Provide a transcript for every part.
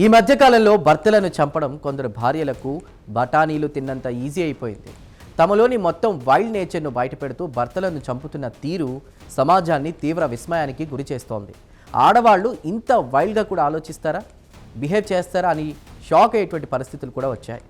ఈ మధ్యకాలంలో భర్తలను చంపడం కొందరు భార్యలకు బఠానీలు తిన్నంత ఈజీ అయిపోయింది. తమలోని మొత్తం వైల్డ్ నేచర్ను బయటపెడుతూ భర్తలను చంపుతున్న తీరు సమాజాన్ని తీవ్ర విస్మయానికి గురి చేస్తోంది. ఆడవాళ్ళు ఇంత వైల్డ్గా కూడా ఆలోచిస్తారా? బిహేవ్ చేస్తారా అని షాక్ అయ్యేటువంటి పరిస్థితులు కూడా వచ్చాయి.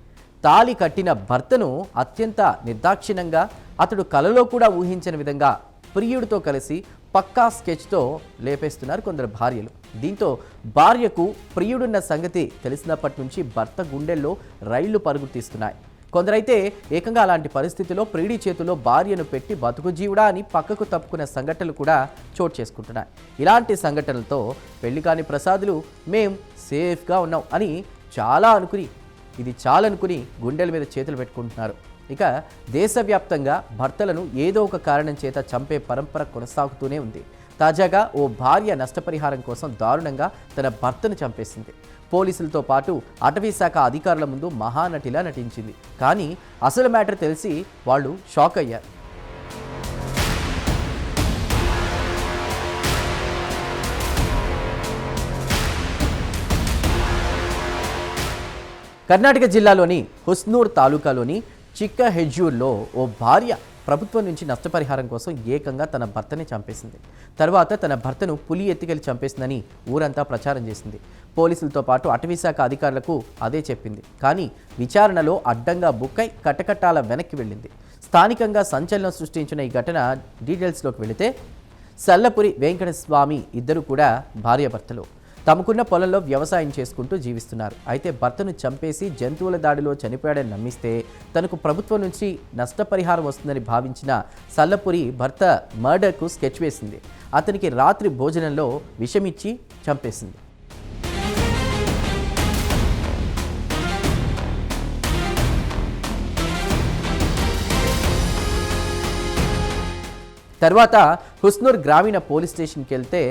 తాళి కట్టిన భర్తను అత్యంత నిర్దాక్షిణ్యంగా అతడు కలలో కూడా ఊహించని విధంగా ప్రియుడితో కలిసి పక్కా స్కెచ్తో లేపేస్తున్నారు కొందరు భార్యలు. దీంతో భార్యకు ప్రియుడున్న సంగతి తెలిసినప్పటి నుంచి భర్త గుండెల్లో రైళ్ళు పరుగు తీస్తున్నాయి కొందరైతే ఏకంగా అలాంటి పరిస్థితిలో ప్రియుడి చేతిలో భార్యను పెట్టి బతుకు జీవుడా అని పక్కకు తప్పుకునే సంఘటనలు కూడా చోటు చేసుకుంటున్నాయి. ఇలాంటి సంఘటనలతో పెళ్ళి కాని ప్రసాదులు మేం సేఫ్గా ఉన్నాం అని చాలా అనుకుని ఇది చాలనుకుని గుండెల మీద చేతులు పెట్టుకుంటున్నారు. ఇక దేశవ్యాప్తంగా భర్తలను ఏదో ఒక కారణం చేత చంపే పరంపర కొనసాగుతూనే ఉంది. తాజాగా ఓ భార్య నష్టపరిహారం కోసం దారుణంగా తన భర్తను చంపేసింది. పోలీసులతో పాటు అటవీ శాఖ అధికారుల ముందు మహానటిలా నటించింది. కానీ అసలు మ్యాటర్ తెలిసి వాళ్ళు షాక్ అయ్యారు. కర్ణాటక జిల్లాలోని హుస్నూర్ తాలూకాలోని చిక్క హెజ్యూర్లో ఓ భార్య ప్రభుత్వం నుంచి నష్టపరిహారం కోసం ఏకంగా తన భర్తని చంపేసింది. తర్వాత తన భర్తను పులి ఎత్తికెళ్ళి చంపేసిందని ఊరంతా ప్రచారం చేసింది. పోలీసులతో పాటు అటవీశాఖ అధికారులకు అదే చెప్పింది. కానీ విచారణలో అడ్డంగా బుక్కై కటకటాల వెనక్కి వెళ్ళింది. స్థానికంగా సంచలనం సృష్టించిన ఈ ఘటన డీటెయిల్స్లోకి వెళితే సల్లపురి వెంకటస్వామి ఇద్దరు కూడా భార్యాభర్తలు. తమకున్న పొలంలో వ్యవసాయం చేసుకుంటూ జీవిస్తున్నారు. అయితే భర్తను చంపేసి జంతువుల దాడిలో చనిపోయాడని నమ్మిస్తే తనకు ప్రభుత్వం నుంచి నష్టపరిహారం వస్తుందని భావించిన సల్లపురి భర్త మర్డర్కు స్కెచ్ వేసింది. అతనికి రాత్రి భోజనంలో విషమిచ్చి చంపేసింది. తర్వాత హుస్నూర్ గ్రామీణ పోలీస్ స్టేషన్కి వెళ్తే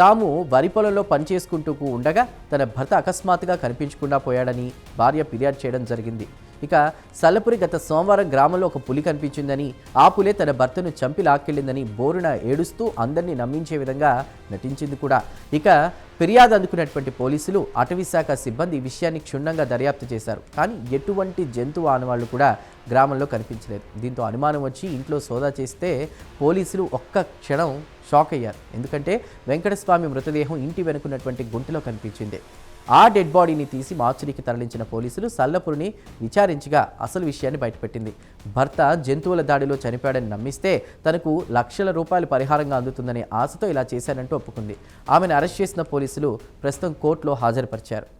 తాము వరి పొలంలో పనిచేసుకుంటూ ఉండగా తన భర్త అకస్మాత్తుగా కనిపించకుండా పోయాడని భార్య ఫిర్యాదు చేయడం జరిగింది. ఇక సల్లపురి గత సోమవారం గ్రామంలో ఒక పులి కనిపించిందని ఆ పులే తన భర్తను చంపి లాక్కెళ్ళిందని బోరున ఏడుస్తూ అందరినీ నమ్మించే విధంగా నటించింది కూడా. ఇక ఫిర్యాదు అందుకున్నటువంటి పోలీసులు అటవీ శాఖ సిబ్బంది ఈ విషయాన్ని క్షుణ్ణంగా దర్యాప్తు చేశారు. కానీ ఎటువంటి జంతువు ఆనవాళ్ళు కూడా గ్రామంలో కనిపించలేదు. దీంతో అనుమానం వచ్చి ఇంట్లో సోదా చేస్తే పోలీసులు ఒక్క క్షణం షాక్ అయ్యారు. ఎందుకంటే వెంకటస్వామి మృతదేహం ఇంటి వెనుకున్నటువంటి గుంటలో కనిపించింది. ఆ డెడ్ బాడీని తీసి మార్చురీకి తరలించిన పోలీసులు సల్లపురిని విచారించగా అసలు విషయాన్ని బయటపెట్టింది. భర్త జంతువుల దాడిలో చనిపోయాడని నమ్మిస్తే తనకు లక్షల రూపాయలు పరిహారంగా అందుతుందనే ఆశతో ఇలా చేశానంటూ ఒప్పుకుంది. ఆమెను అరెస్ట్ చేసిన పోలీసులు ప్రస్తుతం కోర్టులో హాజరుపరిచారు.